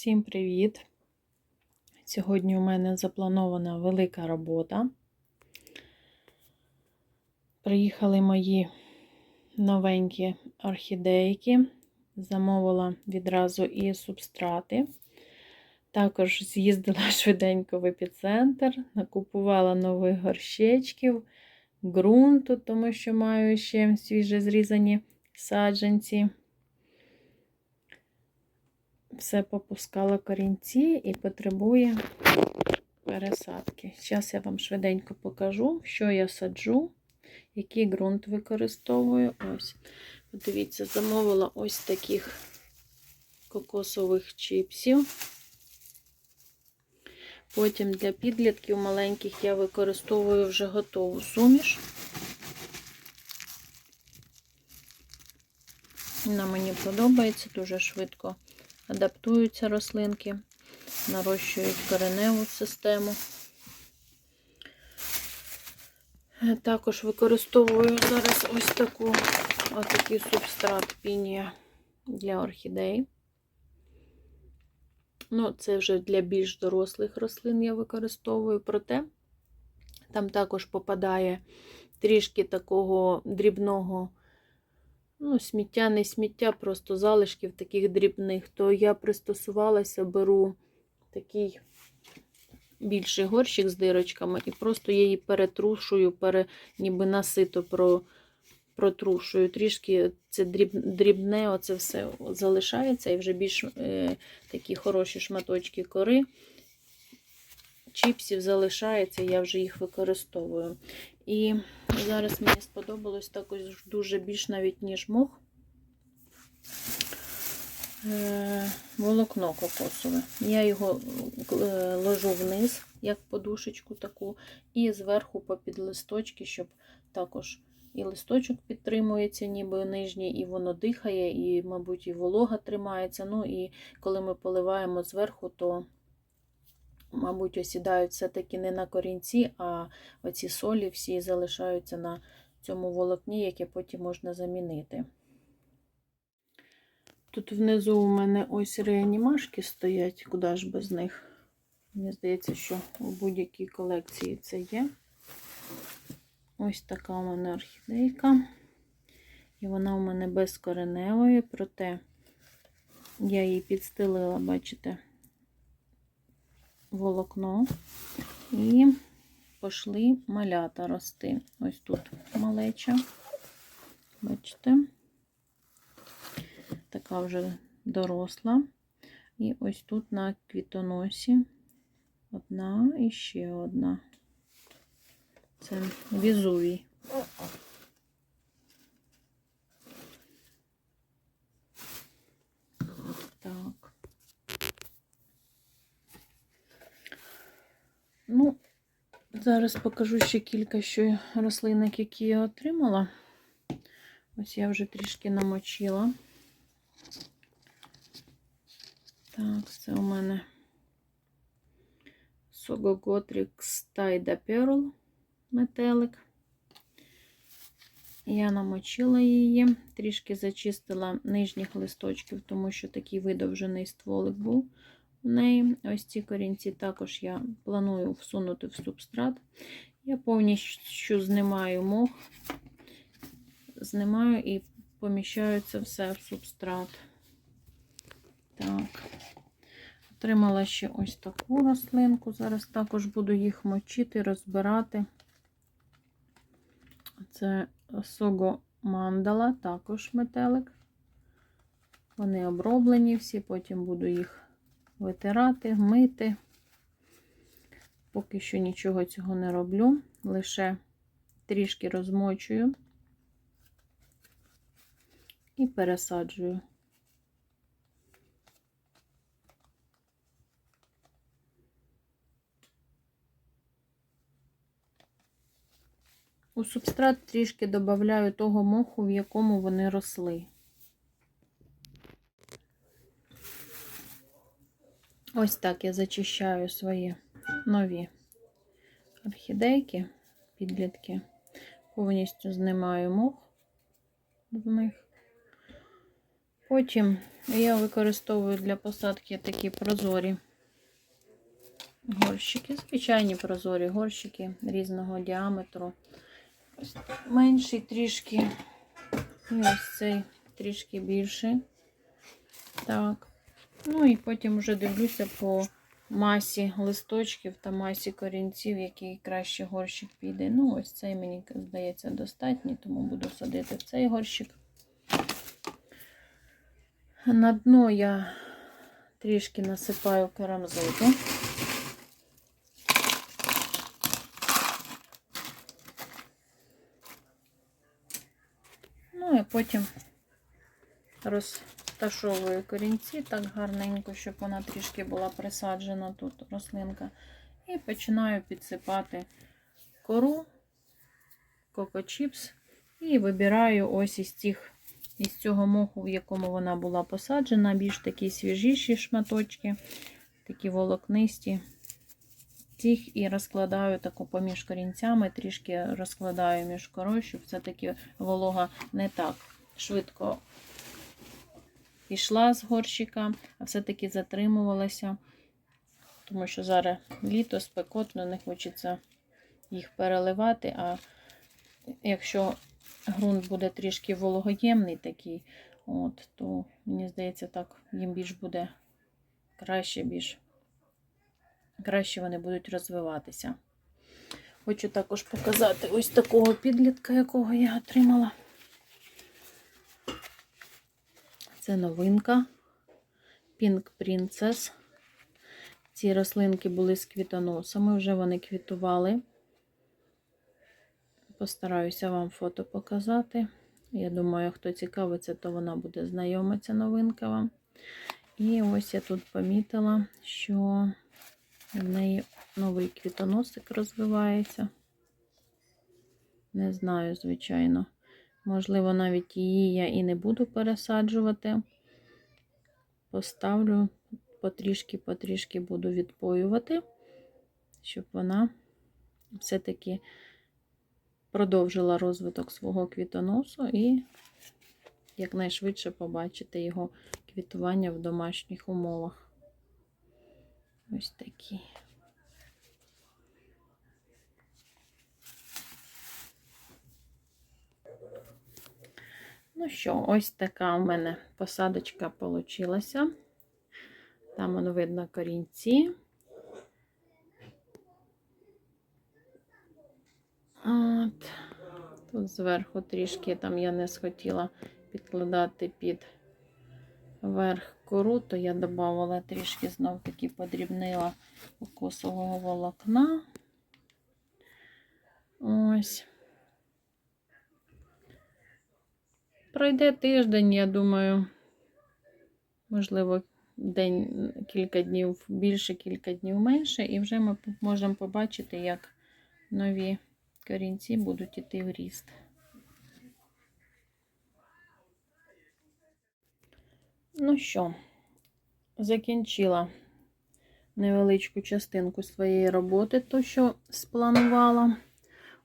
Всім привіт! Сьогодні у мене запланована велика робота. Приїхали мої новенькі орхідейки. Замовила відразу і субстрати. Також з'їздила швиденько в епіцентр, накупувала нових горщечків, ґрунту, тому що маю ще свіже зрізані саджанці все попускало корінці і потребує пересадки. Зараз я вам швиденько покажу, що я саджу, який ґрунт використовую. Ось, Подивіться, замовила ось таких кокосових чіпсів. Потім для підлітків маленьких я використовую вже готову суміш. Вона мені подобається дуже швидко адаптуються рослинки, нарощують кореневу систему. Також використовую зараз ось таку ось такий субстрат пінія для орхідей. Ну, це вже для більш дорослих рослин я використовую, проте там також попадає трішки такого дрібного ну, сміття, не сміття, просто залишків таких дрібних, то я пристосувалася, беру такий більший горщик з дирочками, і просто її перетрушую, пере, ніби насито про, протрушую. Трішки це дріб, дрібне, оце все залишається, і вже більш е, такі хороші шматочки кори. Чіпсів залишається, я вже їх використовую. І зараз мені сподобалось також дуже більш навіть, ніж мох. Е, волокно кокосове. Я його е, ложу вниз, як подушечку таку, і зверху попід листочки, щоб також і листочок підтримується, ніби нижній, і воно дихає, і, мабуть, і волога тримається. Ну і коли ми поливаємо зверху, то мабуть, осідають все-таки не на корінці, а оці солі всі залишаються на цьому волокні, яке потім можна замінити. Тут внизу у мене ось реанімашки стоять, куди ж без них. Мені здається, що у будь-якій колекції це є. Ось така у мене орхідейка. І вона у мене безкореневої, проте я її підстелила, бачите, волокно і пішли малята рости. Ось тут малеча, бачите, така вже доросла. І ось тут на квітоносі одна і ще одна. Це візувій. Ну, зараз покажу ще кілька що рослинок, які я отримала. Ось я вже трішки намочила. Так, це у мене Согоготрікс Тайда Перл метелик. Я намочила її, трішки зачистила нижніх листочків, тому що такий видовжений стволик був в неї. Ось ці корінці також я планую всунути в субстрат. Я повністю знімаю мох, знімаю і поміщаю це все в субстрат. Так, отримала ще ось таку рослинку. Зараз також буду їх мочити, розбирати. Це сого мандала, також метелик. Вони оброблені всі, потім буду їх витирати, мити. Поки що нічого цього не роблю, лише трішки розмочую і пересаджую. У субстрат трішки додаю того моху, в якому вони росли. Ось так я зачищаю свої нові орхідейки, підлітки. Повністю знімаю мох з них. Потім я використовую для посадки такі прозорі горщики, звичайні прозорі горщики різного діаметру. Ось менший трішки. І ось цей трішки більший. Так. Ну і потім вже дивлюся по масі листочків та масі корінців, який краще горщик піде. Ну, ось цей, мені здається, достатній, тому буду садити в цей горщик. На дно я трішки насипаю керамзиту. Ну і потім розташовую корінці так гарненько, щоб вона трішки була присаджена тут рослинка. І починаю підсипати кору, кокочіпс. І вибираю ось із цих, із цього моху, в якому вона була посаджена, більш такі свіжіші шматочки, такі волокнисті. Цих і розкладаю таку поміж корінцями, трішки розкладаю між корою, щоб все-таки волога не так швидко пішла з горщика, а все-таки затримувалася. Тому що зараз літо спекотно, не хочеться їх переливати. А якщо ґрунт буде трішки вологоємний такий, от, то мені здається, так їм більш буде краще, більш краще вони будуть розвиватися. Хочу також показати ось такого підлітка, якого я отримала. Це новинка Pink Princess. Ці рослинки були з квітоносами, вже вони квітували. Постараюся вам фото показати. Я думаю, хто цікавиться, то вона буде знайома, ця новинка вам. І ось я тут помітила, що в неї новий квітоносик розвивається. Не знаю, звичайно. Можливо, навіть її я і не буду пересаджувати. Поставлю потрішки-потрішки буду відпоювати, щоб вона все-таки продовжила розвиток свого квітоносу і якнайшвидше побачити його квітування в домашніх умовах. Ось такі. Ну що, ось така у мене посадочка получилася. Там воно видно корінці. От. Тут зверху трішки там я не схотіла підкладати під верх кору, то я додавала трішки знов таки подрібнила кокосового волокна. Ось. Пройде тиждень, я думаю, можливо, день, кілька днів більше, кілька днів менше, і вже ми можемо побачити, як нові корінці будуть іти в ріст. Ну що, закінчила невеличку частинку своєї роботи, то, що спланувала.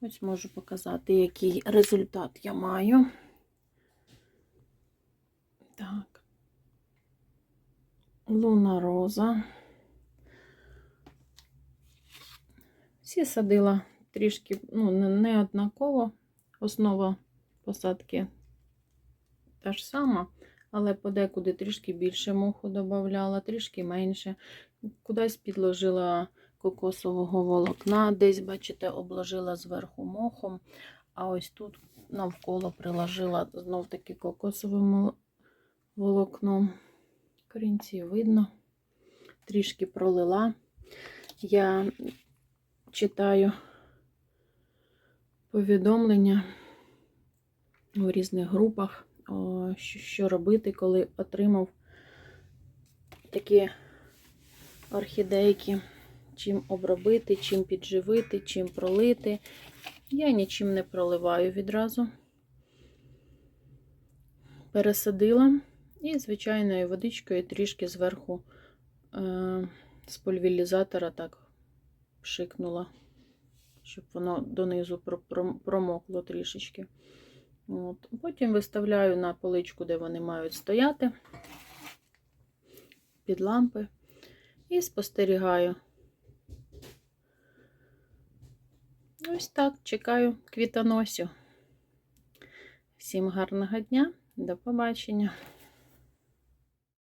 Ось можу показати, який результат я маю. Так. Луна роза. Всі садила трішки, ну, не однаково. Основа посадки та ж сама, але подекуди трішки більше моху додавала, трішки менше. Кудись підложила кокосового волокна, десь, бачите, обложила зверху мохом, а ось тут навколо приложила знов таки кокосовим волокном. Корінці видно, трішки пролила. Я читаю повідомлення у різних групах, що робити, коли отримав такі орхідейки, чим обробити, чим підживити, чим пролити. Я нічим не проливаю відразу. Пересадила. І звичайною водичкою трішки зверху е, з пульверізатора так пшикнула, щоб воно донизу промокло трішечки. От. Потім виставляю на поличку, де вони мають стояти, під лампи, і спостерігаю. Ось так, чекаю квітоносів. Всім гарного дня, до побачення.